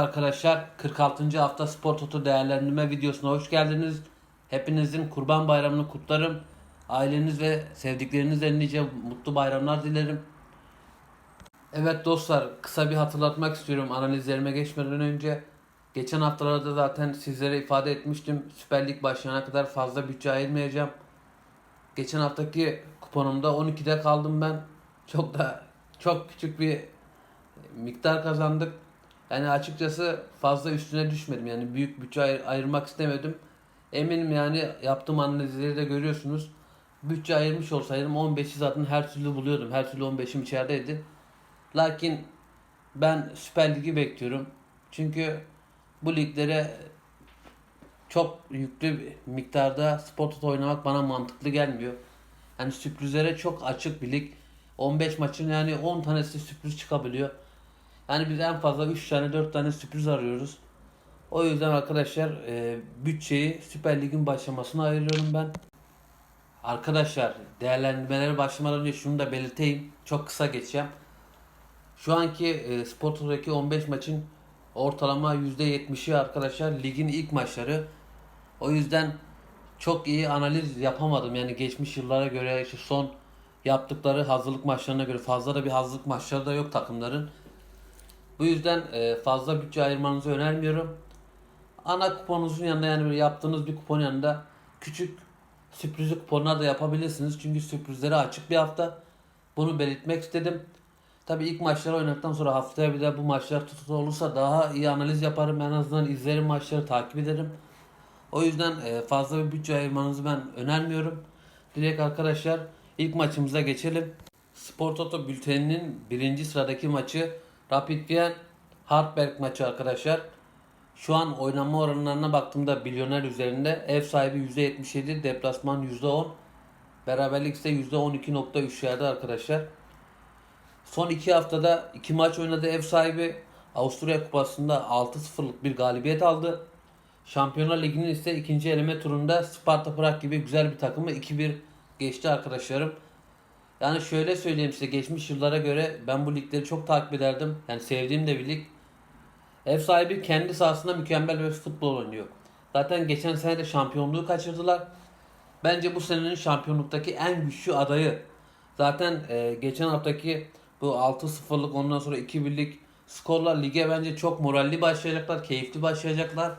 Arkadaşlar 46. hafta Spor Toto değerlendirme videosuna hoş geldiniz. Hepinizin Kurban Bayramını kutlarım. Aileniz ve sevdiklerinizle nice mutlu bayramlar dilerim. Evet dostlar kısa bir hatırlatmak istiyorum analizlerime geçmeden önce. Geçen haftalarda zaten sizlere ifade etmiştim. Süper Lig başlayana kadar fazla bütçe ayırmayacağım. Geçen haftaki kuponumda 12'de kaldım ben. Çok da çok küçük bir miktar kazandık. Yani açıkçası fazla üstüne düşmedim. Yani büyük bütçe ayır- ayırmak istemedim. Eminim yani yaptığım analizleri de görüyorsunuz. Bütçe ayırmış olsaydım 15'i zaten her türlü buluyordum. Her türlü 15'im içerideydi. Lakin ben Süper Lig'i bekliyorum. Çünkü bu liglere çok yüklü bir miktarda spor toto oynamak bana mantıklı gelmiyor. Yani sürprizlere çok açık bir lig. 15 maçın yani 10 tanesi sürpriz çıkabiliyor. Yani biz en fazla 3 tane 4 tane sürpriz arıyoruz. O yüzden arkadaşlar e, bütçeyi Süper Lig'in başlamasına ayırıyorum ben. Arkadaşlar değerlendirmelere başlamadan önce şunu da belirteyim. Çok kısa geçeceğim. Şu anki e, Spor Toto'daki 15 maçın ortalama %70'i arkadaşlar ligin ilk maçları. O yüzden çok iyi analiz yapamadım. Yani geçmiş yıllara göre işte son yaptıkları hazırlık maçlarına göre fazla da bir hazırlık maçları da yok takımların. Bu yüzden e, fazla bütçe ayırmanızı önermiyorum. Ana kuponunuzun yanında yani yaptığınız bir kupon yanında küçük sürprizli kuponlar da yapabilirsiniz. Çünkü sürprizlere açık bir hafta. Bunu belirtmek istedim. Tabii ilk maçları oynadıktan sonra haftaya bir de bu maçlar tututu olursa daha iyi analiz yaparım. En azından izlerim maçları takip ederim. O yüzden e, fazla bir bütçe ayırmanızı ben önermiyorum. Direkt arkadaşlar ilk maçımıza geçelim. Spor Toto bülteninin birinci sıradaki maçı Rapid Wien Hartberg maçı arkadaşlar. Şu an oynanma oranlarına baktığımda milyoner üzerinde ev sahibi %77, deplasman %10, beraberlik ise %12.3 yerde arkadaşlar. Son iki haftada iki maç oynadı ev sahibi. Avusturya Kupası'nda 6-0'lık bir galibiyet aldı. Şampiyonlar Ligi'nin ise ikinci eleme turunda Sparta Prag gibi güzel bir takımı 2-1 geçti arkadaşlarım. Yani şöyle söyleyeyim size geçmiş yıllara göre ben bu ligleri çok takip ederdim. Yani sevdiğim de bir lig. Ev sahibi kendi sahasında mükemmel bir futbol oynuyor. Zaten geçen sene de şampiyonluğu kaçırdılar. Bence bu senenin şampiyonluktaki en güçlü adayı. Zaten e, geçen haftaki bu 6-0'lık ondan sonra 2-1'lik skorlar lige bence çok moralli başlayacaklar, keyifli başlayacaklar.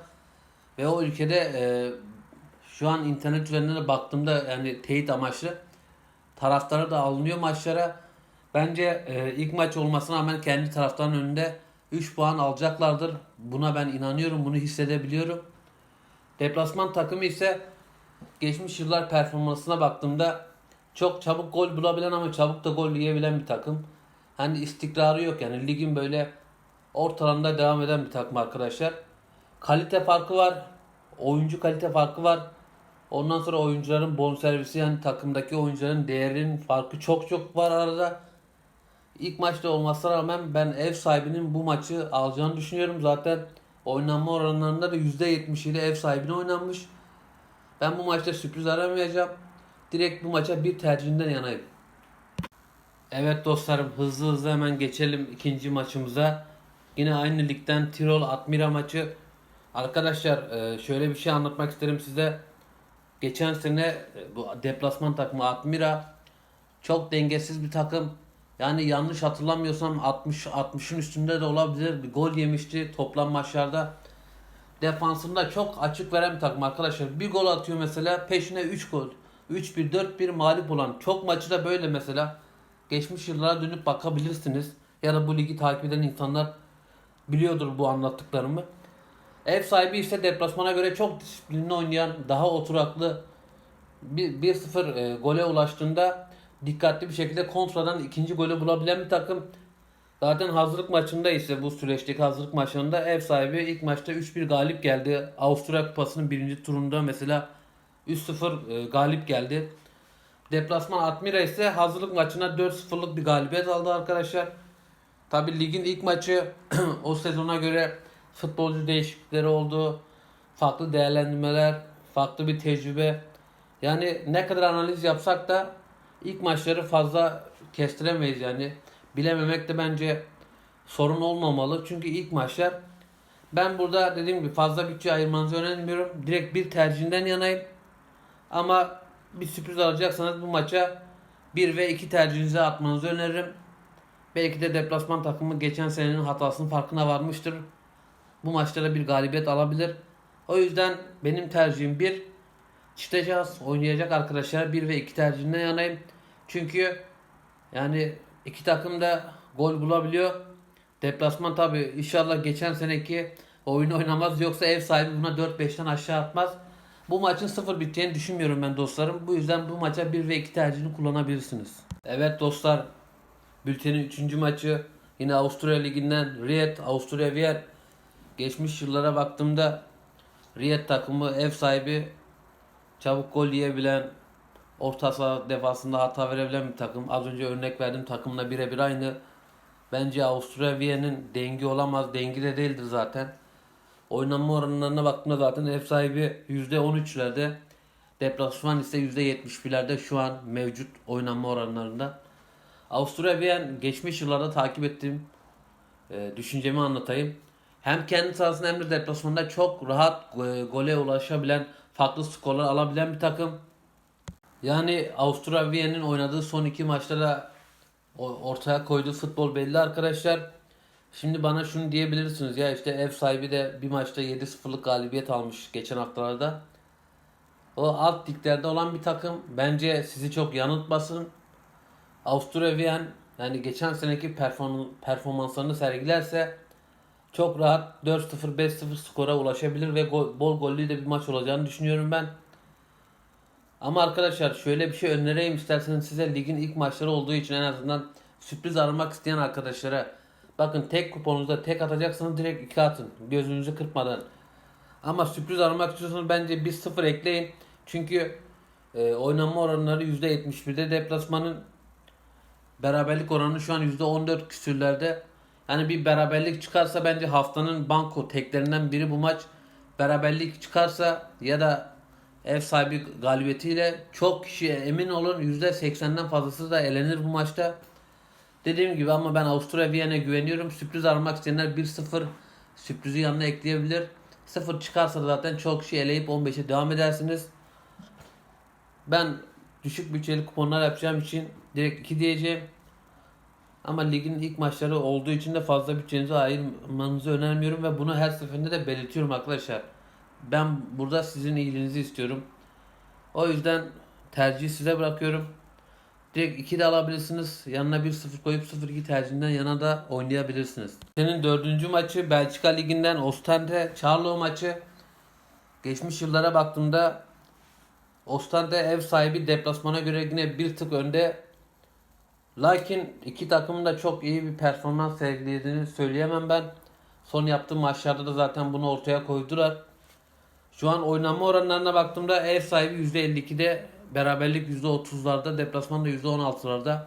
Ve o ülkede e, şu an internet üzerinden de baktığımda yani teyit amaçlı taraftarı da alınıyor maçlara. Bence e, ilk maç olmasına rağmen kendi taraftarın önünde 3 puan alacaklardır. Buna ben inanıyorum, bunu hissedebiliyorum. Deplasman takımı ise geçmiş yıllar performansına baktığımda çok çabuk gol bulabilen ama çabuk da gol yiyebilen bir takım. Hani istikrarı yok yani ligin böyle ortalamda devam eden bir takım arkadaşlar. Kalite farkı var. Oyuncu kalite farkı var. Ondan sonra oyuncuların bonservisi yani takımdaki oyuncuların değerinin farkı çok çok var arada. İlk maçta olmasına rağmen ben ev sahibinin bu maçı alacağını düşünüyorum. Zaten oynanma oranlarında da %77 ev sahibine oynanmış. Ben bu maçta sürpriz aramayacağım. Direkt bu maça bir tercihinden yanayım. Evet dostlarım hızlı hızlı hemen geçelim ikinci maçımıza. Yine aynı ligden Tirol Admira maçı. Arkadaşlar e, şöyle bir şey anlatmak isterim size. Geçen sene e, bu deplasman takımı Admira çok dengesiz bir takım. Yani yanlış hatırlamıyorsam 60 60'ın üstünde de olabilir. Bir gol yemişti toplam maçlarda. Defansında çok açık veren bir takım arkadaşlar. Bir gol atıyor mesela peşine 3 gol. 3-1 4-1 mağlup olan çok maçı da böyle mesela. Geçmiş yıllara dönüp bakabilirsiniz. Ya da bu ligi takip eden insanlar biliyordur bu anlattıklarımı. Ev sahibi ise deplasmana göre çok disiplinli oynayan, daha oturaklı bir- 1-0 e, gole ulaştığında dikkatli bir şekilde kontradan ikinci golü bulabilen bir takım. Zaten hazırlık maçında ise bu süreçteki hazırlık maçlarında ev sahibi ilk maçta 3-1 galip geldi. Avusturya Kupası'nın birinci turunda mesela 3-0 e, galip geldi. Deplasman Admira ise hazırlık maçına 4-0'lık bir galibiyet aldı arkadaşlar. Tabi ligin ilk maçı o sezona göre futbolcu değişiklikleri oldu. Farklı değerlendirmeler, farklı bir tecrübe. Yani ne kadar analiz yapsak da ilk maçları fazla kestiremeyiz yani. Bilememek de bence sorun olmamalı. Çünkü ilk maçlar Ben burada dediğim gibi fazla bütçe ayırmanızı önermiyorum. Direkt bir tercihinden yanayım. Ama bir sürpriz alacaksanız bu maça 1 ve 2 tercihinize atmanızı öneririm. Belki de deplasman takımı geçen senenin hatasının farkına varmıştır. Bu maçlara bir galibiyet alabilir. O yüzden benim tercihim 1. Çifte oynayacak arkadaşlar 1 ve 2 tercihinden yanayım. Çünkü yani iki takım da gol bulabiliyor. Deplasman tabi inşallah geçen seneki oyunu oynamaz yoksa ev sahibi buna 4-5'ten aşağı atmaz. Bu maçın 0 biteceğini düşünmüyorum ben dostlarım. Bu yüzden bu maça 1 ve 2 tercihini kullanabilirsiniz. Evet dostlar bültenin 3. maçı yine Avusturya Ligi'nden Ried Avusturya Vier. Geçmiş yıllara baktığımda Ried takımı ev sahibi çabuk gol yiyebilen orta saha defasında hata verebilen bir takım. Az önce örnek verdiğim takımla birebir aynı. Bence Avusturya Viye'nin dengi olamaz. Dengi de değildir zaten. Oynanma oranlarına baktığımda zaten ev sahibi %13'lerde. Deplasman ise %71'lerde şu an mevcut oynanma oranlarında. Avusturya Viyen geçmiş yıllarda takip ettiğim e, düşüncemi anlatayım. Hem kendi sahasında hem de deplasmanda çok rahat e, gole ulaşabilen, farklı skorlar alabilen bir takım. Yani Avusturya Viyen'in oynadığı son iki maçta da ortaya koyduğu futbol belli arkadaşlar. Şimdi bana şunu diyebilirsiniz ya işte ev sahibi de bir maçta 7-0'lık galibiyet almış geçen haftalarda. O alt liglerde olan bir takım bence sizi çok yanıltmasın. Avusturya Viyen yani geçen seneki perform performanslarını sergilerse çok rahat 4-0 5-0 skora ulaşabilir ve gol, bol gollü de bir maç olacağını düşünüyorum ben. Ama arkadaşlar şöyle bir şey önereyim isterseniz size ligin ilk maçları olduğu için en azından sürpriz aramak isteyen arkadaşlara bakın tek kuponunuzda tek atacaksanız direkt 2 atın gözünüzü kırpmadan. Ama sürpriz aramak istiyorsanız bence 1-0 ekleyin. Çünkü e, oynanma oranları %71'de deplasmanın beraberlik oranı şu an %14 küsürlerde. Yani bir beraberlik çıkarsa bence haftanın banko teklerinden biri bu maç. Beraberlik çıkarsa ya da ev sahibi galibiyetiyle çok kişi emin olun %80'den fazlası da elenir bu maçta. Dediğim gibi ama ben Avusturya Viyen'e güveniyorum. Sürpriz aramak isteyenler 1-0 sürprizi yanına ekleyebilir. 0 çıkarsa da zaten çok kişi eleyip 15'e devam edersiniz. Ben düşük bütçeli kuponlar yapacağım için direkt 2 diyeceğim. Ama ligin ilk maçları olduğu için de fazla bütçenizi ayırmanızı önermiyorum ve bunu her seferinde de belirtiyorum arkadaşlar. Ben burada sizin iyiliğinizi istiyorum. O yüzden tercihi size bırakıyorum. Direkt 2 de alabilirsiniz. Yanına 1-0 koyup 0-2 tercihinden yana da oynayabilirsiniz. Senin dördüncü maçı Belçika Ligi'nden Ostende Charlo maçı. Geçmiş yıllara baktığımda Ostende ev sahibi deplasmana göre yine bir tık önde. Lakin iki takımın da çok iyi bir performans sergilediğini söyleyemem ben. Son yaptığı maçlarda da zaten bunu ortaya koydular. Şu an oynanma oranlarına baktığımda ev sahibi %52'de, beraberlik %30'larda, deplasman da %16'larda.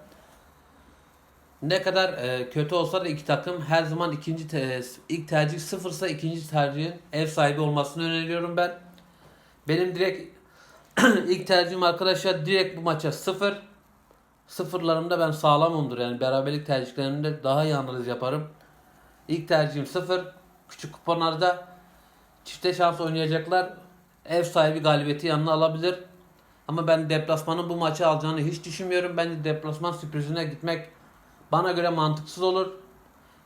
Ne kadar e, kötü olsa da iki takım her zaman ikinci te- ilk tercih sıfırsa ikinci tercihin ev sahibi olmasını öneriyorum ben. Benim direkt ilk tercihim arkadaşlar direkt bu maça sıfır. Sıfırlarımda ben sağlamımdır yani beraberlik tercihlerimde daha iyi analiz yaparım. İlk tercihim sıfır. Küçük kuponlarda çifte şans oynayacaklar. Ev sahibi galibiyeti yanına alabilir. Ama ben deplasmanın bu maçı alacağını hiç düşünmüyorum. Bence deplasman sürprizine gitmek bana göre mantıksız olur.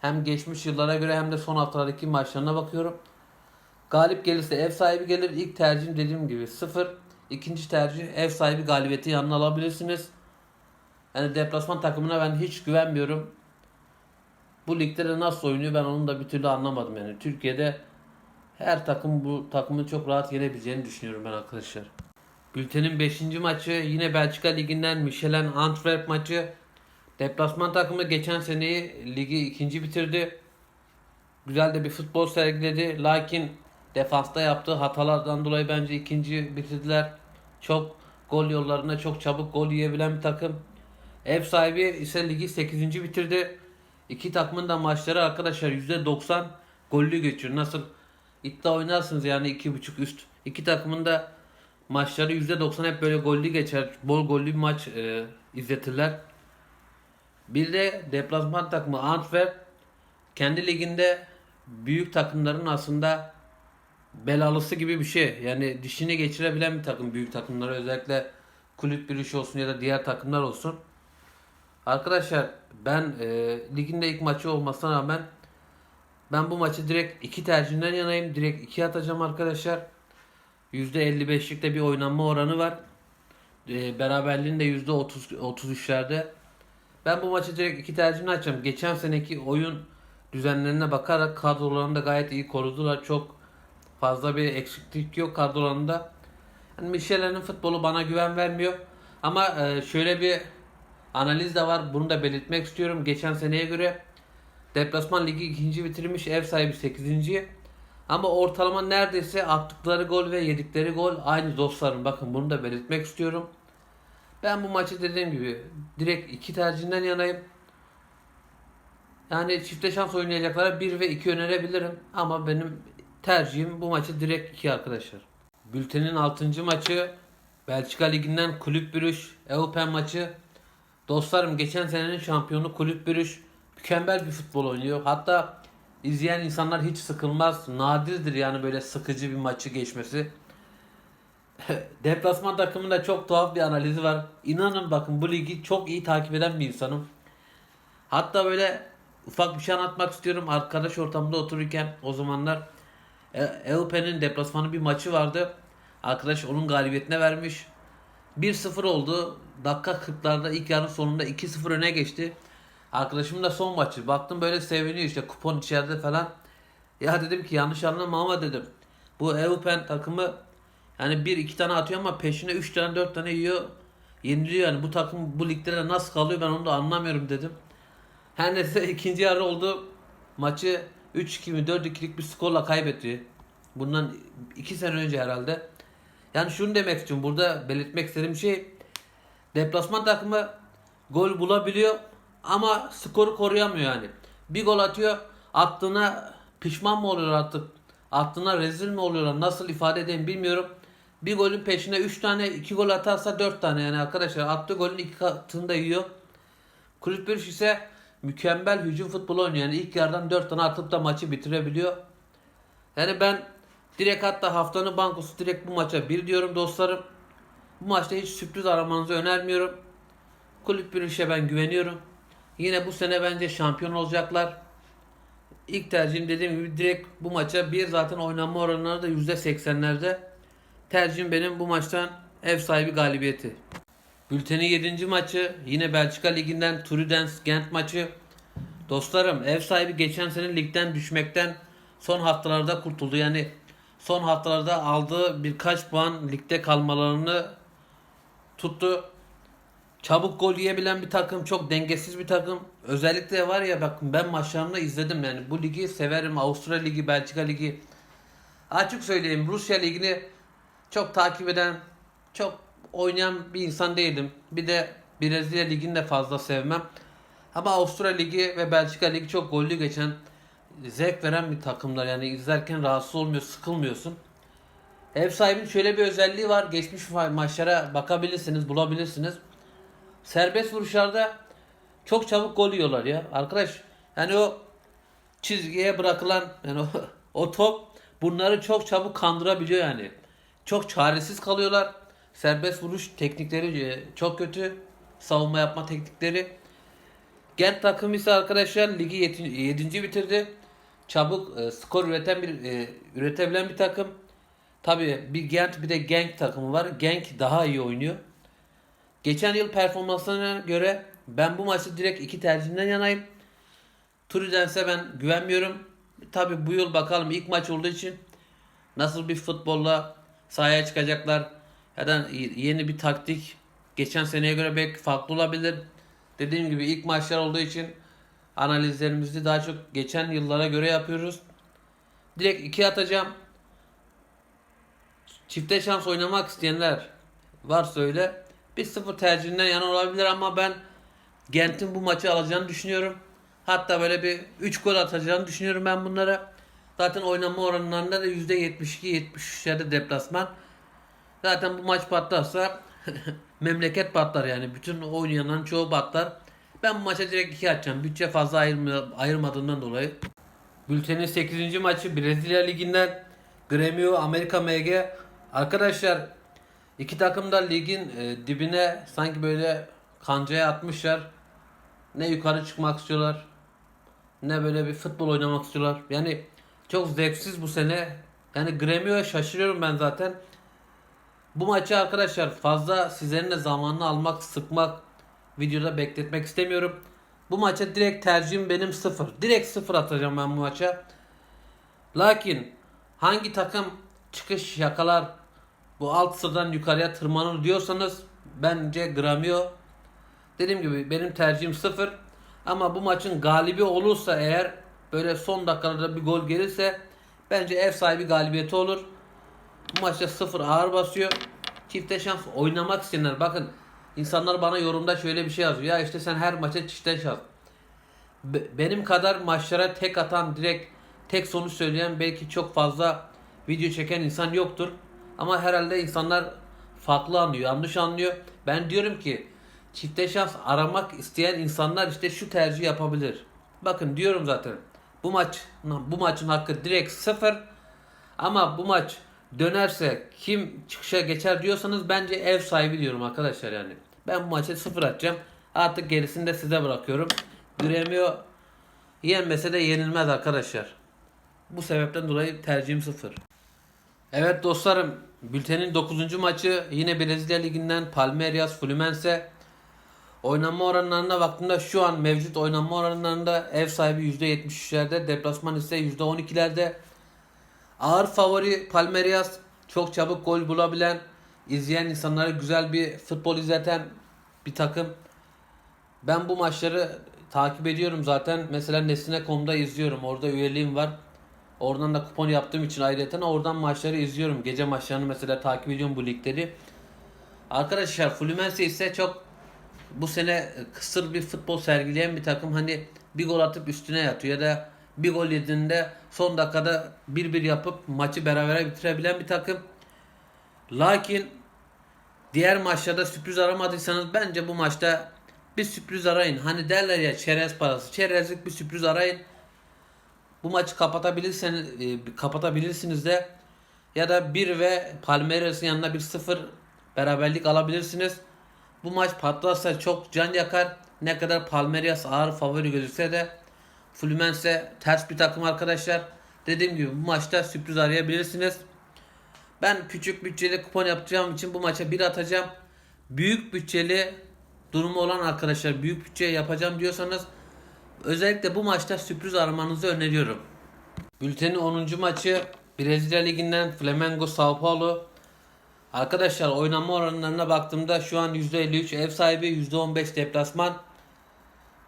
Hem geçmiş yıllara göre hem de son haftalardaki maçlarına bakıyorum. Galip gelirse ev sahibi gelir. İlk tercihim dediğim gibi sıfır. İkinci tercih ev sahibi galibiyeti yanına alabilirsiniz. Yani deplasman takımına ben hiç güvenmiyorum. Bu ligde de nasıl oynuyor ben onu da bir türlü anlamadım yani. Türkiye'de her takım bu takımı çok rahat yenebileceğini düşünüyorum ben arkadaşlar. Bültenin 5. maçı yine Belçika Ligi'nden Michelin Antwerp maçı. Deplasman takımı geçen seneyi ligi ikinci bitirdi. Güzel de bir futbol sergiledi. Lakin defansta yaptığı hatalardan dolayı bence ikinci bitirdiler. Çok gol yollarına çok çabuk gol yiyebilen bir takım. Ev sahibi ise ligi 8. bitirdi. İki takımın da maçları arkadaşlar %90 gollü geçiyor. Nasıl iddia oynarsınız yani 2.5 üst. İki takımın da maçları %90 hep böyle gollü geçer. Bol gollü bir maç e, izletirler. Bir de deplasman takımı Antwerp kendi liginde büyük takımların aslında belalısı gibi bir şey. Yani dişini geçirebilen bir takım büyük takımlara özellikle kulüp bir olsun ya da diğer takımlar olsun. Arkadaşlar ben e, ligin ilk maçı olmasına rağmen ben bu maçı direkt iki tercihinden yanayım. Direkt iki atacağım arkadaşlar. %55'lik de bir oynanma oranı var. E, beraberliğin de %30 33'lerde. Ben bu maçı direkt iki tercihini açacağım. Geçen seneki oyun düzenlerine bakarak kadrolarını da gayet iyi korudular. Çok fazla bir eksiklik yok kadrolarında. Yani Michel'in futbolu bana güven vermiyor. Ama e, şöyle bir analiz de var. Bunu da belirtmek istiyorum. Geçen seneye göre deplasman ligi ikinci bitirmiş. Ev sahibi 8. Ama ortalama neredeyse attıkları gol ve yedikleri gol aynı dostlarım. Bakın bunu da belirtmek istiyorum. Ben bu maçı dediğim gibi direkt iki tercihinden yanayım. Yani çifte şans oynayacaklara 1 ve 2 önerebilirim. Ama benim tercihim bu maçı direkt 2 arkadaşlar. Bültenin 6. maçı Belçika Ligi'nden Kulüp Brüj Eupen maçı. Dostlarım geçen senenin şampiyonu Kulüp Brüj mükemmel bir futbol oynuyor. Hatta izleyen insanlar hiç sıkılmaz. Nadirdir yani böyle sıkıcı bir maçı geçmesi. Deplasman takımında çok tuhaf bir analizi var. İnanın bakın bu ligi çok iyi takip eden bir insanım. Hatta böyle ufak bir şey anlatmak istiyorum. Arkadaş ortamında otururken o zamanlar e, Eupen'in deplasmanı bir maçı vardı. Arkadaş onun galibiyetine vermiş. 1-0 oldu. Dakika 40'larda ilk yarının sonunda 2-0 öne geçti. Arkadaşımın da son maçı. Baktım böyle seviniyor işte kupon içeride falan. Ya dedim ki yanlış anlama ama dedim. Bu Eupen takımı yani bir iki tane atıyor ama peşine 3 tane 4 tane yiyor. Yeniliyor yani bu takım bu ligde nasıl kalıyor ben onu da anlamıyorum dedim. Her neyse ikinci yarı oldu. Maçı 3-2 mi 4-2'lik bir skorla kaybetti. Bundan 2 sene önce herhalde. Yani şunu demek istiyorum burada belirtmek istediğim şey deplasman takımı gol bulabiliyor ama skoru koruyamıyor yani. Bir gol atıyor attığına pişman mı oluyor artık attığına rezil mi oluyorlar nasıl ifade edeyim bilmiyorum. Bir golün peşine 3 tane 2 gol atarsa 4 tane yani arkadaşlar attığı golün iki katını da yiyor. Kulüp Brugge ise mükemmel hücum futbolu oynuyor. Yani ilk yarıdan 4 tane atıp da maçı bitirebiliyor. Yani ben direkt hatta haftanın bankosu direkt bu maça bir diyorum dostlarım. Bu maçta hiç sürpriz aramanızı önermiyorum. Kulüp Brugge'e ben güveniyorum. Yine bu sene bence şampiyon olacaklar. İlk tercihim dediğim gibi direkt bu maça bir zaten oynanma oranları da %80'lerde. Tercihim benim bu maçtan ev sahibi galibiyeti. Bültenin 7. maçı yine Belçika Ligi'nden Turudens Gent maçı. Dostlarım ev sahibi geçen sene ligden düşmekten son haftalarda kurtuldu. Yani son haftalarda aldığı birkaç puan ligde kalmalarını tuttu. Çabuk gol yiyebilen bir takım, çok dengesiz bir takım. Özellikle var ya bakın ben maçlarını izledim yani bu ligi severim. Avusturya Ligi, Belçika Ligi. Açık söyleyeyim Rusya Ligi'ni çok takip eden, çok oynayan bir insan değilim. Bir de Brezilya Ligi'ni de fazla sevmem. Ama Avusturya Ligi ve Belçika Ligi çok gollü geçen, zevk veren bir takımlar. Yani izlerken rahatsız olmuyor, sıkılmıyorsun. Ev sahibinin şöyle bir özelliği var. Geçmiş ma- maçlara bakabilirsiniz, bulabilirsiniz. Serbest vuruşlarda çok çabuk gol yiyorlar ya. Arkadaş yani o çizgiye bırakılan yani o, o top bunları çok çabuk kandırabiliyor yani. Çok çaresiz kalıyorlar. Serbest vuruş teknikleri e, çok kötü. Savunma yapma teknikleri. Gent takımı ise arkadaşlar ligi 7. bitirdi. Çabuk e, skor üreten bir e, üretebilen bir takım. Tabii bir Gent bir de Genk takımı var. Genk daha iyi oynuyor. Geçen yıl performanslarına göre ben bu maçı direkt iki tercihimden yanayım. Turidense ben güvenmiyorum. Tabi bu yıl bakalım ilk maç olduğu için nasıl bir futbolla sahaya çıkacaklar ya da yeni bir taktik geçen seneye göre belki farklı olabilir. Dediğim gibi ilk maçlar olduğu için analizlerimizi daha çok geçen yıllara göre yapıyoruz. Direkt iki atacağım. Çifte şans oynamak isteyenler varsa öyle 1-0 tercihinden yana olabilir ama ben Gent'in bu maçı alacağını düşünüyorum. Hatta böyle bir 3 gol atacağını düşünüyorum ben bunlara. Zaten oynama oranlarında da %72-73'lerde deplasman. Zaten bu maç patlarsa memleket patlar yani. Bütün oynayanların çoğu patlar. Ben maça direkt 2 atacağım. Bütçe fazla ayırma, ayırmadığımdan dolayı. Bültenin 8. maçı Brezilya Ligi'nden Grêmio Amerika MG. Arkadaşlar iki takım da ligin e, dibine sanki böyle kancaya atmışlar. Ne yukarı çıkmak istiyorlar. Ne böyle bir futbol oynamak istiyorlar. Yani çok zevksiz bu sene. Yani Grêmio'ya şaşırıyorum ben zaten. Bu maçı arkadaşlar fazla sizlerin de zamanını almak, sıkmak, videoda bekletmek istemiyorum. Bu maça direkt tercihim benim sıfır. Direkt sıfır atacağım ben bu maça. Lakin hangi takım çıkış yakalar bu alt sıradan yukarıya tırmanır diyorsanız bence Grêmio dediğim gibi benim tercihim sıfır. Ama bu maçın galibi olursa eğer böyle son dakikalarda bir gol gelirse bence ev sahibi galibiyeti olur. Bu maçta sıfır ağır basıyor. Çifte şans oynamak isteyenler bakın insanlar bana yorumda şöyle bir şey yazıyor. Ya işte sen her maça şans. Be- benim kadar maçlara tek atan direkt tek sonuç söyleyen belki çok fazla video çeken insan yoktur. Ama herhalde insanlar farklı anlıyor, yanlış anlıyor. Ben diyorum ki çifte şans aramak isteyen insanlar işte şu tercih yapabilir. Bakın diyorum zaten. Bu maç bu maçın hakkı direkt sıfır. Ama bu maç dönerse kim çıkışa geçer diyorsanız bence ev sahibi diyorum arkadaşlar yani. Ben bu maça sıfır atacağım. Artık gerisini de size bırakıyorum. Grêmio yenmese de yenilmez arkadaşlar. Bu sebepten dolayı tercihim sıfır. Evet dostlarım, bültenin 9. maçı yine Brezilya Ligi'nden Palmeiras Fluminense. Oynanma oranlarına baktığımda şu an mevcut oynanma oranlarında ev sahibi %73'lerde, deplasman ise %12'lerde. Ağır favori Palmeiras çok çabuk gol bulabilen, izleyen insanlara güzel bir futbol izleten bir takım. Ben bu maçları takip ediyorum zaten. Mesela Nesine.com'da izliyorum. Orada üyeliğim var. Oradan da kupon yaptığım için ayrıca oradan maçları izliyorum. Gece maçlarını mesela takip ediyorum bu ligleri. Arkadaşlar Fluminense ise çok bu sene kısır bir futbol sergileyen bir takım. Hani bir gol atıp üstüne yatıyor ya da bir gol yediğinde son dakikada 1-1 yapıp maçı berabere bitirebilen bir takım. Lakin diğer maçlarda sürpriz aramadıysanız bence bu maçta bir sürpriz arayın. Hani derler ya çerez parası. Çerezlik bir sürpriz arayın. Bu maçı kapatabilirseniz e, kapatabilirsiniz de ya da 1 ve Palmeiras'ın yanına bir 0 beraberlik alabilirsiniz. Bu maç patlarsa çok can yakar. Ne kadar Palmeiras ağır favori gözükse de Fluminense ters bir takım arkadaşlar. Dediğim gibi bu maçta sürpriz arayabilirsiniz. Ben küçük bütçeli kupon yapacağım için bu maça bir atacağım. Büyük bütçeli durumu olan arkadaşlar büyük bütçe yapacağım diyorsanız özellikle bu maçta sürpriz aramanızı öneriyorum. Bültenin 10. maçı Brezilya Ligi'nden Flamengo Sao Paulo. Arkadaşlar oynanma oranlarına baktığımda şu an %53 ev sahibi %15 deplasman.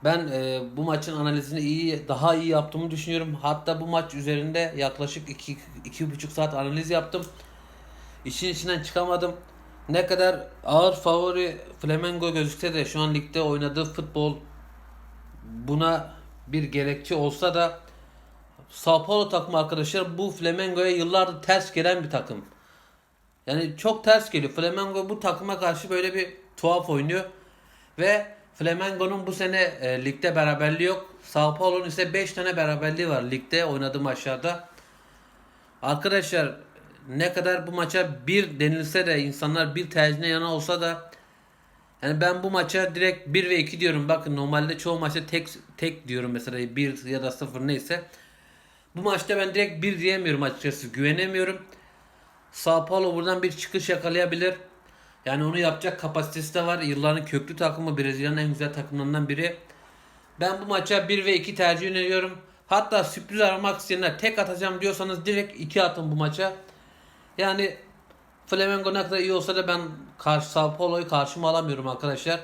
Ben e, bu maçın analizini iyi daha iyi yaptığımı düşünüyorum. Hatta bu maç üzerinde yaklaşık 2 2,5 saat analiz yaptım. İşin içinden çıkamadım. Ne kadar ağır favori Flamengo gözükse de şu an ligde oynadığı futbol buna bir gerekçe olsa da Sao Paulo takımı arkadaşlar bu Flamengo'ya yıllardır ters gelen bir takım. Yani çok ters geliyor. Flamengo bu takıma karşı böyle bir tuhaf oynuyor. Ve Flamengo'nun bu sene e, ligde beraberliği yok. Sao Paulo'nun ise 5 tane beraberliği var ligde oynadığı maçlarda. Arkadaşlar ne kadar bu maça bir denilse de insanlar bir tercihine yana olsa da yani ben bu maça direkt 1 ve 2 diyorum. Bakın normalde çoğu maçta tek tek diyorum mesela 1 ya da 0 neyse. Bu maçta ben direkt 1 diyemiyorum açıkçası. Güvenemiyorum. Sao Paulo buradan bir çıkış yakalayabilir. Yani onu yapacak kapasitesi de var. Yılların köklü takımı Brezilya'nın en güzel takımlarından biri. Ben bu maça 1 ve 2 tercih öneriyorum. Hatta sürpriz aramak isteyenler tek atacağım diyorsanız direkt 2 atın bu maça. Yani Flamengo ne kadar iyi olsa da ben karşı Sao Paulo'yu karşıma alamıyorum arkadaşlar.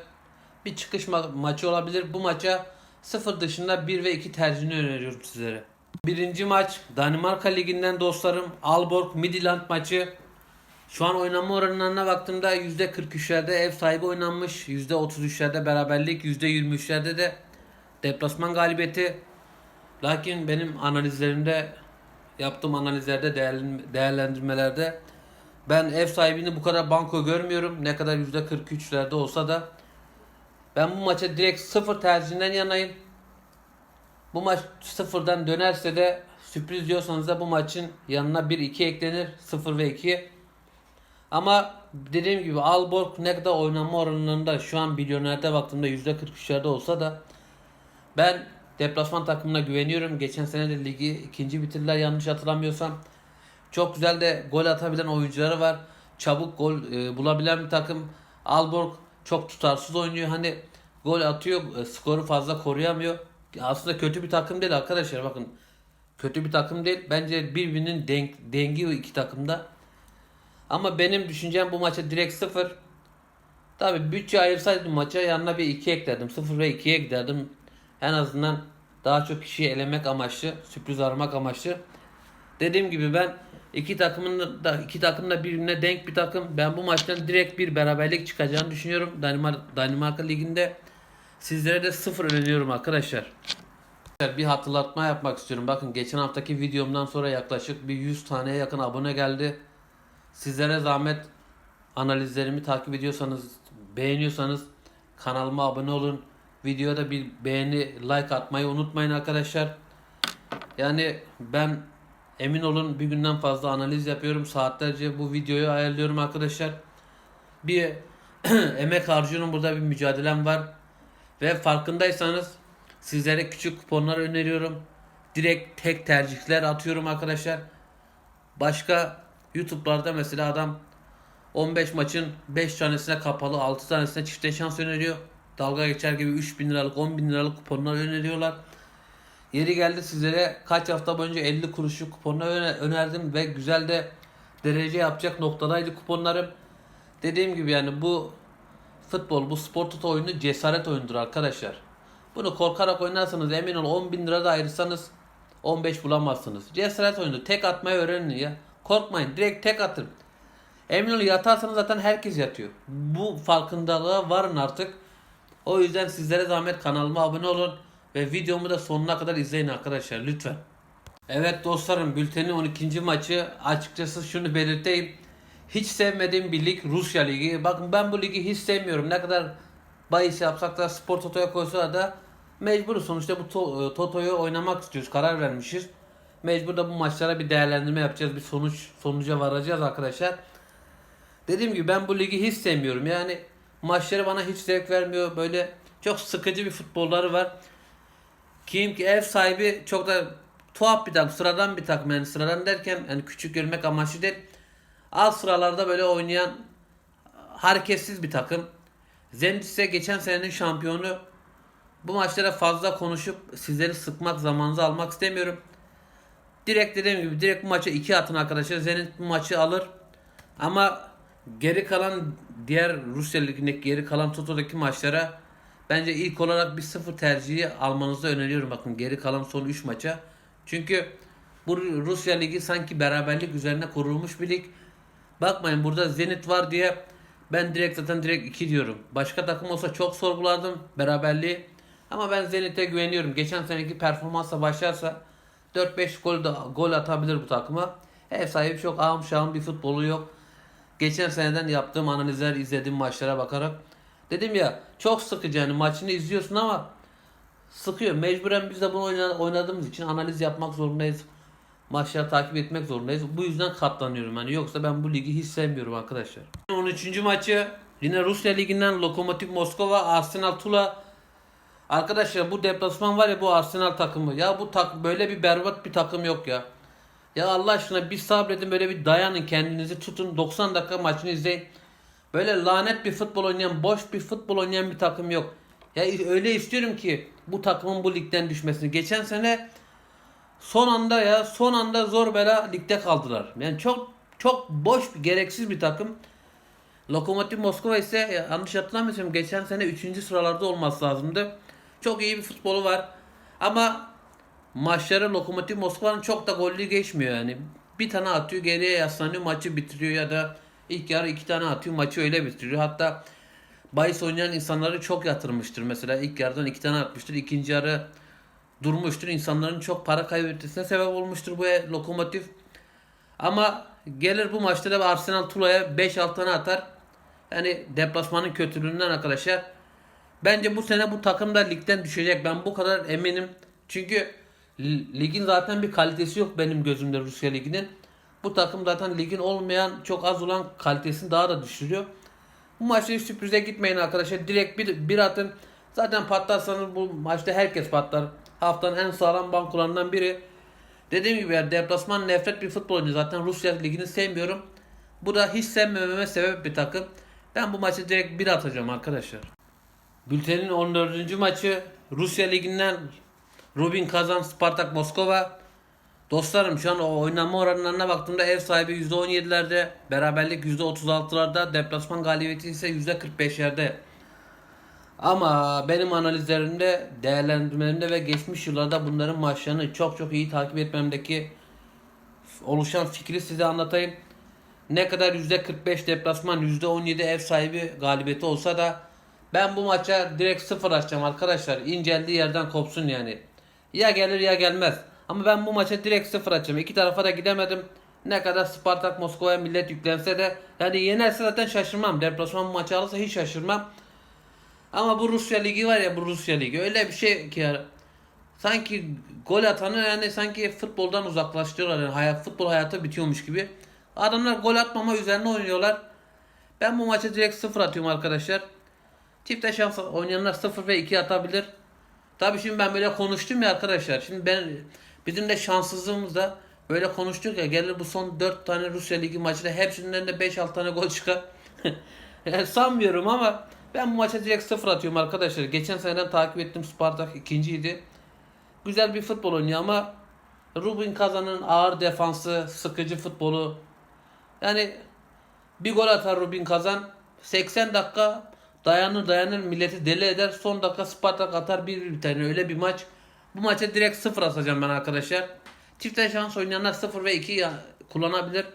Bir çıkış ma- maçı olabilir. Bu maça 0 dışında 1 ve 2 tercihini öneriyorum sizlere. Birinci maç Danimarka Ligi'nden dostlarım Aalborg Midland maçı. Şu an oynanma oranlarına baktığımda %43'lerde ev sahibi oynanmış. %33'lerde beraberlik, %23'lerde de deplasman galibiyeti. Lakin benim analizlerimde yaptığım analizlerde değerlen- değerlendirmelerde ben ev sahibini bu kadar banko görmüyorum. Ne kadar %43'lerde olsa da ben bu maça direkt sıfır tercihinden yanayım. Bu maç sıfırdan dönerse de sürpriz diyorsanız da bu maçın yanına 1-2 eklenir. 0 ve 2. Ama dediğim gibi Alborg ne kadar oynama oranlarında şu an milyonerde baktığımda %43'lerde olsa da ben deplasman takımına güveniyorum. Geçen sene de ligi ikinci bitirdiler yanlış hatırlamıyorsam. Çok güzel de gol atabilen oyuncuları var. Çabuk gol e, bulabilen bir takım. Alborg çok tutarsız oynuyor. Hani gol atıyor, e, skoru fazla koruyamıyor. Aslında kötü bir takım değil arkadaşlar bakın. Kötü bir takım değil. Bence birbirinin denk, dengi iki takımda. Ama benim düşüncem bu maça direkt sıfır. Tabi bütçe ayırsaydım maça yanına bir 2 eklerdim. 0 ve 2'ye giderdim. En azından daha çok kişiyi elemek amaçlı, sürpriz aramak amaçlı. Dediğim gibi ben iki takımın da iki takım da birbirine denk bir takım. Ben bu maçtan direkt bir beraberlik çıkacağını düşünüyorum. Danimarka, Danimarka liginde sizlere de sıfır öneriyorum arkadaşlar. Bir hatırlatma yapmak istiyorum. Bakın geçen haftaki videomdan sonra yaklaşık bir 100 taneye yakın abone geldi. Sizlere zahmet analizlerimi takip ediyorsanız, beğeniyorsanız kanalıma abone olun. Videoda da bir beğeni, like atmayı unutmayın arkadaşlar. Yani ben emin olun bir günden fazla analiz yapıyorum. Saatlerce bu videoyu ayarlıyorum arkadaşlar. Bir emek harcıyorum. Burada bir mücadelem var. Ve farkındaysanız sizlere küçük kuponlar öneriyorum. Direkt tek tercihler atıyorum arkadaşlar. Başka YouTube'larda mesela adam 15 maçın 5 tanesine kapalı 6 tanesine çifte şans öneriyor. Dalga geçer gibi 3000 liralık 10 bin liralık kuponlar öneriyorlar. Yeri geldi sizlere kaç hafta boyunca 50 kuruşluk kuponlar öne- önerdim ve güzel de derece yapacak noktadaydı kuponlarım. Dediğim gibi yani bu futbol, bu spor tutu oyunu cesaret oyunudur arkadaşlar. Bunu korkarak oynarsanız emin olun 10 bin lira da ayırsanız 15 bulamazsınız. Cesaret oyunu. Tek atmayı öğrenin ya. Korkmayın. Direkt tek atın. Emin olun yatarsanız zaten herkes yatıyor. Bu farkındalığa varın artık. O yüzden sizlere zahmet kanalıma abone olun. Ve videomu da sonuna kadar izleyin arkadaşlar lütfen. Evet dostlarım bültenin 12. maçı açıkçası şunu belirteyim. Hiç sevmediğim bir lig Rusya Ligi. Bakın ben bu ligi hiç sevmiyorum. Ne kadar bahis yapsak da spor totoya koysa da mecburuz. Sonuçta bu to- totoyu oynamak istiyoruz. Karar vermişiz. Mecbur da bu maçlara bir değerlendirme yapacağız. Bir sonuç sonuca varacağız arkadaşlar. Dediğim gibi ben bu ligi hiç sevmiyorum. Yani maçları bana hiç zevk vermiyor. Böyle çok sıkıcı bir futbolları var. Kim ki ev sahibi çok da tuhaf bir takım, sıradan bir takım yani sıradan derken yani küçük görmek amaçlı değil. Alt sıralarda böyle oynayan hareketsiz bir takım. Zenit ise geçen senenin şampiyonu. Bu maçlara fazla konuşup sizleri sıkmak, zamanınızı almak istemiyorum. Direkt dediğim gibi direkt bu maça 2 atın arkadaşlar. Zenit bu maçı alır. Ama geri kalan diğer Rusya Ligi'ndeki geri kalan Toto'daki maçlara bence ilk olarak bir sıfır tercihi almanızı öneriyorum. Bakın geri kalan son 3 maça. Çünkü bu Rusya Ligi sanki beraberlik üzerine kurulmuş bir lig. Bakmayın burada Zenit var diye ben direkt zaten direkt 2 diyorum. Başka takım olsa çok sorgulardım beraberliği. Ama ben Zenit'e güveniyorum. Geçen seneki performansla başlarsa 4-5 gol da gol atabilir bu takıma. Ev sahibi çok ağım şahım bir futbolu yok. Geçen seneden yaptığım analizler, izlediğim maçlara bakarak dedim ya çok sıkıcı yani maçını izliyorsun ama sıkıyor. Mecburen biz de bunu oyna- oynadığımız için analiz yapmak zorundayız. Maçları takip etmek zorundayız. Bu yüzden katlanıyorum yani yoksa ben bu ligi hiç sevmiyorum arkadaşlar. 13. maçı yine Rusya liginden Lokomotiv Moskova Arsenal Tula Arkadaşlar bu deplasman var ya bu Arsenal takımı. Ya bu tak böyle bir berbat bir takım yok ya. Ya Allah aşkına bir sabredin böyle bir dayanın kendinizi tutun 90 dakika maçını izleyin. Böyle lanet bir futbol oynayan boş bir futbol oynayan bir takım yok. Ya öyle istiyorum ki bu takımın bu ligden düşmesini. Geçen sene son anda ya son anda zor bela ligde kaldılar. Yani çok çok boş gereksiz bir takım. Lokomotiv Moskova ise ya, yanlış hatırlamıyorsam geçen sene 3. sıralarda olması lazımdı. Çok iyi bir futbolu var. Ama maçları Lokomotiv Moskova'nın çok da gollü geçmiyor yani. Bir tane atıyor geriye yaslanıyor maçı bitiriyor ya da ilk yarı iki tane atıyor maçı öyle bitiriyor. Hatta bahis oynayan insanları çok yatırmıştır. Mesela ilk yarıdan iki tane atmıştır. ikinci yarı durmuştur. İnsanların çok para kaybetmesine sebep olmuştur bu Lokomotiv. Ama gelir bu maçta da Arsenal Tula'ya 5-6 tane atar. Yani deplasmanın kötülüğünden arkadaşlar. Bence bu sene bu takım da ligden düşecek. Ben bu kadar eminim. Çünkü ligin zaten bir kalitesi yok benim gözümde Rusya liginin. Bu takım zaten ligin olmayan çok az olan kalitesini daha da düşürüyor. Bu maçta hiç sürprize gitmeyin arkadaşlar. Direkt bir, bir atın. Zaten patlarsanız bu maçta herkes patlar. Haftanın en sağlam bankolarından biri. Dediğim gibi yani deplasman nefret bir futbol oynuyor. Zaten Rusya ligini sevmiyorum. Bu da hiç sevmememe sebep bir takım. Ben bu maçı direkt bir atacağım arkadaşlar. Bültenin 14. maçı Rusya liginden Rubin Kazan Spartak Moskova. Dostlarım şu an o oynanma oranlarına baktığımda ev sahibi %17'lerde, beraberlik %36'larda, deplasman galibiyeti ise %45'lerde. Ama benim analizlerimde, değerlendirmelerimde ve geçmiş yıllarda bunların maçlarını çok çok iyi takip etmemdeki oluşan fikri size anlatayım. Ne kadar %45 deplasman, %17 ev sahibi galibiyeti olsa da ben bu maça direkt sıfır açacağım arkadaşlar. İnceldiği yerden kopsun yani. Ya gelir ya gelmez. Ama ben bu maça direkt sıfır açacağım. İki tarafa da gidemedim. Ne kadar Spartak Moskova'ya millet yüklense de yani yenerse zaten şaşırmam. Deplasman maçı alırsa hiç şaşırmam. Ama bu Rusya Ligi var ya bu Rusya Ligi öyle bir şey ki ya. Sanki gol atanı yani sanki futboldan uzaklaştırıyorlar. Yani hayat, futbol hayatı bitiyormuş gibi. Adamlar gol atmama üzerine oynuyorlar. Ben bu maça direkt sıfır atıyorum arkadaşlar. Çifte şans oynayanlar 0 ve 2 atabilir. Tabii şimdi ben böyle konuştum ya arkadaşlar. Şimdi ben bizim de şanssızlığımızda böyle konuştuk ya gelir bu son 4 tane Rusya Ligi maçında hepsinden de 5-6 tane gol çıkar. yani sanmıyorum ama ben bu maça direkt 0 atıyorum arkadaşlar. Geçen seneden takip ettim Spartak ikinciydi. Güzel bir futbol oynuyor ama Rubin Kazan'ın ağır defansı, sıkıcı futbolu. Yani bir gol atar Rubin Kazan. 80 dakika dayanır dayanır milleti deli eder. Son dakika Spartak atar bir bir tane öyle bir maç. Bu maça direkt sıfır atacağım ben arkadaşlar. Çifte şans oynayanlar 0 ve 2 ya- kullanabilir.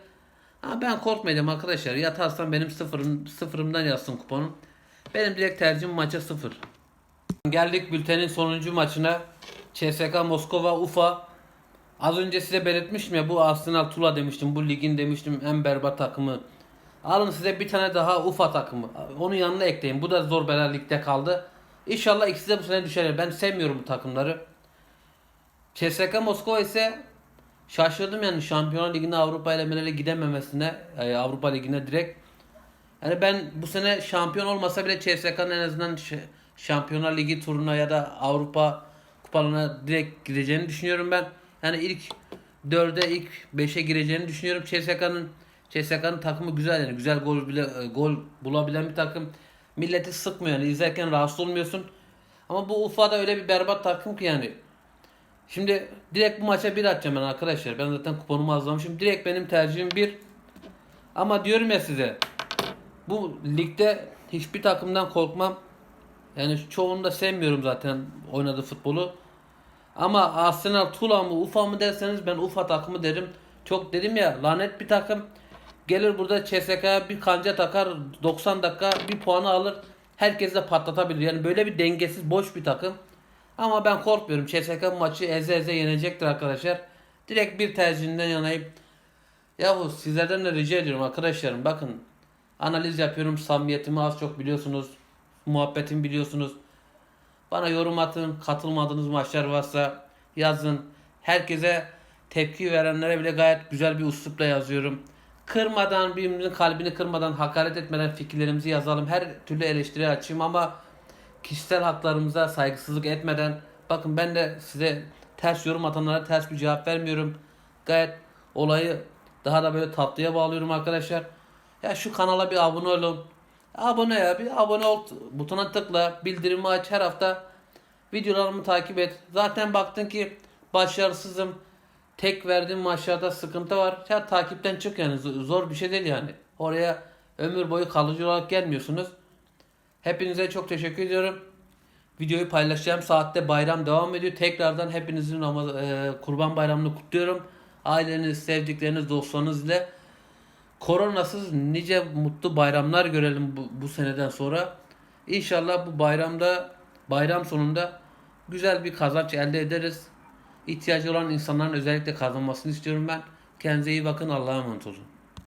Ha ben korkmayacağım arkadaşlar. Yatarsam benim sıfırım, sıfırımdan yazsın kuponum. Benim direkt tercihim maça sıfır. Geldik bültenin sonuncu maçına. CSKA Moskova Ufa. Az önce size belirtmiştim ya bu Arsenal Tula demiştim. Bu ligin demiştim en berbat takımı. Alın size bir tane daha Ufa takımı. Onun yanına ekleyin. Bu da zor bela ligde kaldı. İnşallah ikisi de bu sene düşer. Ben sevmiyorum bu takımları. CSKA Moskova ise şaşırdım yani Şampiyonlar Ligi'nde Avrupa elemelerine gidememesine, e, Avrupa Ligi'ne direkt. Yani ben bu sene şampiyon olmasa bile CSK'nın en azından Şampiyonlar Ligi turuna ya da Avrupa kupalarına direkt gideceğini düşünüyorum ben. Yani ilk 4'e ilk 5'e gireceğini düşünüyorum. CSK'nın CSK'nın takımı güzel yani güzel gol bile e, gol bulabilen bir takım. Milleti sıkmıyor yani izlerken rahatsız olmuyorsun. Ama bu Ufa'da öyle bir berbat takım ki yani. Şimdi direkt bu maça bir atacağım ben arkadaşlar. Ben zaten kuponumu azlamışım. Direkt benim tercihim bir. Ama diyorum ya size. Bu ligde hiçbir takımdan korkmam. Yani çoğunu da sevmiyorum zaten oynadığı futbolu. Ama Arsenal, Tula mı, Ufa mı derseniz ben Ufa takımı derim. Çok dedim ya lanet bir takım. Gelir burada CSK'ya bir kanca takar 90 dakika bir puanı alır. Herkes de patlatabilir. Yani böyle bir dengesiz boş bir takım. Ama ben korkmuyorum. CSK maçı eze eze yenecektir arkadaşlar. Direkt bir tercihinden yanayım. Yahu sizlerden de rica ediyorum arkadaşlarım. Bakın analiz yapıyorum. Samimiyetimi az çok biliyorsunuz. Muhabbetimi biliyorsunuz. Bana yorum atın. Katılmadığınız maçlar varsa yazın. Herkese tepki verenlere bile gayet güzel bir üslupla yazıyorum. Kırmadan, birbirimizin kalbini kırmadan, hakaret etmeden fikirlerimizi yazalım. Her türlü eleştiri açayım ama kişisel haklarımıza saygısızlık etmeden bakın ben de size ters yorum atanlara ters bir cevap vermiyorum. Gayet olayı daha da böyle tatlıya bağlıyorum arkadaşlar. Ya şu kanala bir abone olun. Abone ya bir abone ol butona tıkla bildirimi aç her hafta videolarımı takip et. Zaten baktın ki başarısızım. Tek verdiğim maçlarda sıkıntı var. Ya takipten çık yani zor bir şey değil yani. Oraya ömür boyu kalıcı olarak gelmiyorsunuz. Hepinize çok teşekkür ediyorum. Videoyu paylaşacağım saatte bayram devam ediyor. Tekrardan hepinizin Ramaz- e, Kurban Bayramını kutluyorum. Aileniz, sevdikleriniz, dostlarınız ile koronasız nice mutlu bayramlar görelim bu, bu seneden sonra. İnşallah bu bayramda bayram sonunda güzel bir kazanç elde ederiz. İhtiyacı olan insanların özellikle kazanmasını istiyorum ben. Kendinize iyi bakın. Allah'a emanet olun.